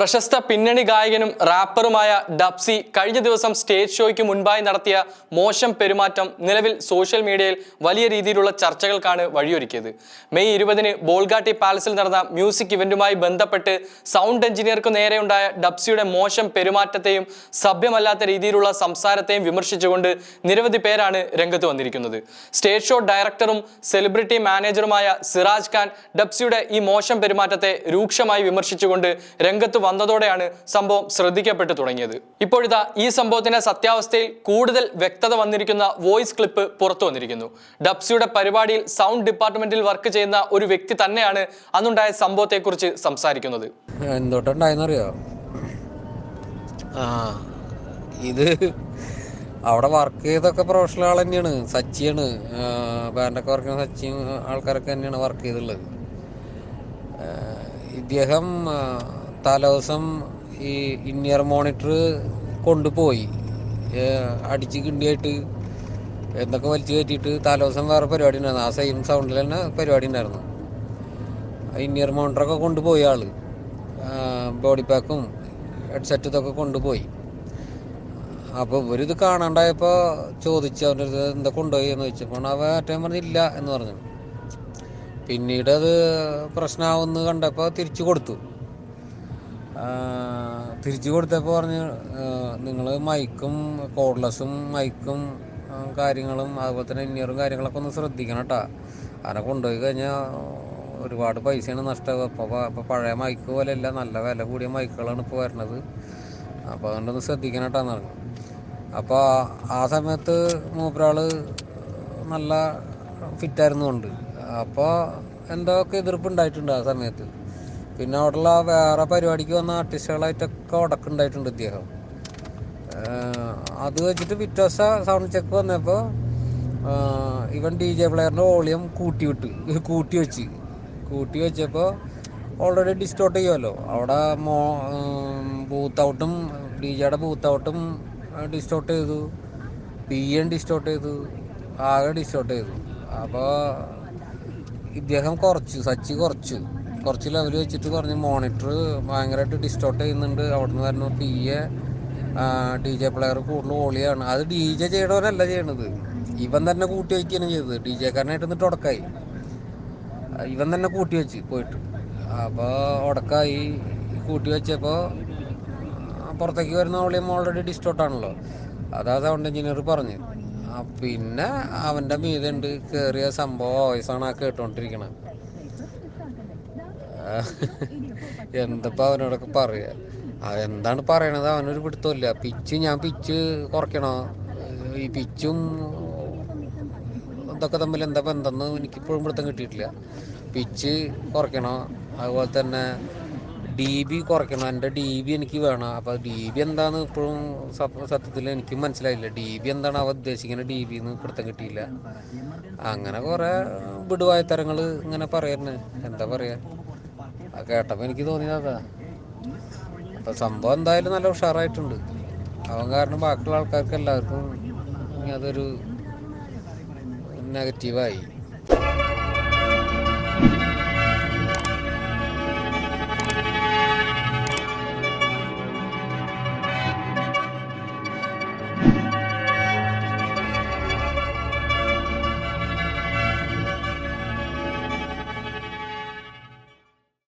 പ്രശസ്ത പിന്നണി ഗായകനും റാപ്പറുമായ ഡബ്സി കഴിഞ്ഞ ദിവസം സ്റ്റേജ് ഷോയ്ക്ക് മുൻപായി നടത്തിയ മോശം പെരുമാറ്റം നിലവിൽ സോഷ്യൽ മീഡിയയിൽ വലിയ രീതിയിലുള്ള ചർച്ചകൾക്കാണ് വഴിയൊരുക്കിയത്. മെയ് ഇരുപതിന് ബോൾഗാട്ടി പാലസിൽ നടന്ന മ്യൂസിക് ഇവന്റുമായി ബന്ധപ്പെട്ട് സൗണ്ട് എഞ്ചിനീയർക്ക് നേരെയുണ്ടായ ഡബ്സിയുടെ മോശം പെരുമാറ്റത്തെയും സഭ്യമല്ലാത്ത രീതിയിലുള്ള സംസാരത്തെയും വിമർശിച്ചുകൊണ്ട് നിരവധി പേരാണ് രംഗത്ത് വന്നിരിക്കുന്നത്. സ്റ്റേജ് ഷോ ഡയറക്ടറും സെലിബ്രിറ്റി മാനേജറുമായ സിറാജ് ഖാൻ ഡബ്സിയുടെ ഈ മോശം പെരുമാറ്റത്തെ രൂക്ഷമായി വിമർശിച്ചുകൊണ്ട് രംഗത്ത് വന്നതോടെയാണ് സംഭവം ശ്രദ്ധിക്കപ്പെട്ടു തുടങ്ങിയത്. ഇപ്പോഴിതാ ഈ സംഭവത്തിന്റെ സത്യാവസ്ഥയിൽ കൂടുതൽ വ്യക്തത വന്നിരിക്കുന്ന വോയിസ് ക്ലിപ്പ് പുറത്തു വന്നിരിക്കുന്നു. ഡബ്സിയുടെ പരിപാടിയിൽ സൗണ്ട് ഡിപ്പാർട്ട്മെന്റിൽ വർക്ക് ചെയ്യുന്ന ഒരു വ്യക്തി തന്നെയാണ് അന്നുണ്ടായ സംഭവത്തെക്കുറിച്ച് സംസാരിക്കുന്നത്. എന്തുട്ടുണ്ടായെന്നറിയോ ആ ഇത് അവിടെ വർക്ക് ചെയ്തൊക്കെ പ്രൊഫഷണൽ ആൾ തന്നെയാണ് സച്ചിയാണ്. ബാൻഡൊക്കെ വർക്ക് ചെയ്യുന്ന സച്ചിയും ആൾക്കാരൊക്കെ തന്നെയാണ് വർക്ക് ചെയ്തുള്ളത്. ഇദ്ദേഹം തലേദിവസം ഈ ഇന്നിയർ മോണിറ്റർ കൊണ്ടുപോയി. അടിച്ച് കിണ്ടിയായിട്ട് എന്തൊക്കെ വലിച്ചു കയറ്റിയിട്ട് തലേദിവസം വേറെ പരിപാടി ഉണ്ടായിരുന്നു. ആ സെയിം സൗണ്ടിൽ തന്നെ പരിപാടി ഉണ്ടായിരുന്നു. ഇന്നിയർ മോണിറ്ററൊക്കെ കൊണ്ടുപോയി ആൾ. ബോഡി പാക്കും ഹെഡ്സെറ്റ് ഇതൊക്കെ കൊണ്ടുപോയി. അപ്പോൾ ഇവരിത് കാണാണ്ടായപ്പോൾ ചോദിച്ചു അവന്റെ അടുത്ത് എന്താ കൊണ്ടുപോയി എന്ന് ചോദിച്ചപ്പോൾ അവൻ ഏറ്റവും പറഞ്ഞില്ല എന്ന് പറഞ്ഞു. പിന്നീട് അത് പ്രശ്നമാവുമെന്ന് കണ്ടപ്പോൾ തിരിച്ചു കൊടുത്തു. തിരിച്ചു കൊടുത്തപ്പോൾ പറഞ്ഞു നിങ്ങൾ മൈക്കും കോഡ്ലെസ്സും മൈക്കും കാര്യങ്ങളും അതുപോലെ തന്നെ ഇന്നിയറും കാര്യങ്ങളൊക്കെ ഒന്ന് ശ്രദ്ധിക്കണം കേട്ടോ അതിനെ കൊണ്ടുപോയി കഴിഞ്ഞാൽ ഒരുപാട് പൈസയാണ് നഷ്ടം അപ്പോൾ ഇപ്പോൾ പഴയ മൈക്ക് പോലെയല്ല നല്ല വില കൂടിയ മൈക്കുകളാണ് ഇപ്പോൾ വരുന്നത്. അപ്പോൾ അതുകൊണ്ടൊന്ന് ശ്രദ്ധിക്കണം കേട്ടോ എന്ന് അപ്പോൾ ആ സമയത്ത് മൂപ്പരാൾ നല്ല ഫിറ്റായിരുന്നു കൊണ്ട്. അപ്പോൾ എന്തോ ഒക്കെ എതിർപ്പ് ഉണ്ടായിട്ടുണ്ട് ആ സമയത്ത്. പിന്നെ അവിടെയുള്ള വേറെ പരിപാടിക്ക് വന്ന ആർട്ടിസ്റ്റുകളായിട്ടൊക്കെ ഉടക്കുണ്ടായിട്ടുണ്ട് ഇദ്ദേഹം. അത് വെച്ചിട്ട് പിറ്റേ ദിവസം സൗണ്ട് ചെക്ക് വന്നപ്പോൾ ഇവൻ ഡി ജെ പ്ലെയറിന്റെ വോളിയം കൂട്ടി വിട്ട് കൂട്ടി വെച്ച്. കൂട്ടി വെച്ചപ്പോൾ ഓൾറെഡി ഡിസ്റ്റോട്ട് ചെയ്യുമല്ലോ അവിടെ മോ ബൂത്ത് ഔട്ടും ഡി ജെയുടെ ബൂത്ത് ഔട്ടും ഡിസ്റ്റോട്ട് ചെയ്തു. പി എൻ ഡിസ്റ്റോട്ട് ചെയ്തു. ആകെ ഡിസ്റ്റോട്ട് ചെയ്തു. അപ്പോൾ ഇദ്ദേഹം കുറച്ചു സച്ചി കുറച്ചു. കുറച്ച് ലെവൽ വെച്ചിട്ട് പറഞ്ഞു മോണിറ്റർ ഭയങ്കരമായിട്ട് ഡിസ്റ്റോർട്ട് ചെയ്യുന്നുണ്ട്. അവിടെ നിന്ന് പറഞ്ഞു P A D J player കൂടുതൽ ഓളിയാണ്. അത് ഡി ജെ ചെയ്യണവരല്ല ചെയ്യണത്. ഇവൻ തന്നെ കൂട്ടി വയ്ക്കുകയാണ് ചെയ്തത്. ഡി ജെക്കാരനായിട്ട് നിന്നിട്ട് ഉടക്കായി ഇവൻ തന്നെ കൂട്ടി വെച്ച് പോയിട്ട്. അപ്പോൾ ഉടക്കായി കൂട്ടി വെച്ചപ്പോൾ പുറത്തേക്ക് വരുന്ന ഓളിയും ഓൾറെഡി ഡിസ്റ്റോർട്ട് ആണല്ലോ. അതാ സൗണ്ട് എഞ്ചിനീയർ പറഞ്ഞു. പിന്നെ അവന്റെ മീതുണ്ട് കയറിയ സംഭവം വോയിസാണ് ആ കേട്ടോണ്ടിരിക്കണത്. എന്തപ്പോ അവനോടൊക്കെ പറയാ? ആ, എന്താണ് പറയണത്? അവനൊരു പിടുത്തമില്ല പിച്ച് ഞാൻ പിച്ച് കുറയ്ക്കണോ? ഈ പിച്ചും ഇതൊക്കെ തമ്മിൽ എന്താ ബന്ധമെന്ന് എനിക്കിപ്പോഴും പിടുത്തം കിട്ടിയിട്ടില്ല. പിച്ച് കുറയ്ക്കണോ? അതുപോലെ തന്നെ ഡി ബി കുറയ്ക്കണം? എന്റെ ഡി ബി എനിക്ക് വേണം. അപ്പോൾ ഡി ബി എന്താന്ന് ഇപ്പോഴും സത്യത്തിൽ എനിക്ക് മനസ്സിലായില്ല. ഡി ബി എന്താണ് അവ ഉദ്ദേശിക്കുന്ന ഡി ബി എന്ന് പിടുത്തം കിട്ടിയില്ല. അങ്ങനെ കുറേ വിടുവായത്തരങ്ങൾ ഇങ്ങനെ പറയുന്നത് എന്താ പറയാ? അത് കേട്ടപ്പോൾ എനിക്ക് തോന്നിയതാ അപ്പൊ സംഭവം എന്തായാലും നല്ല ഉഷാറായിട്ടുണ്ട്. അവൻ കാരണം ബാക്കിയുള്ള ആൾക്കാർക്ക് എല്ലാവർക്കും അതൊരു നെഗറ്റീവായി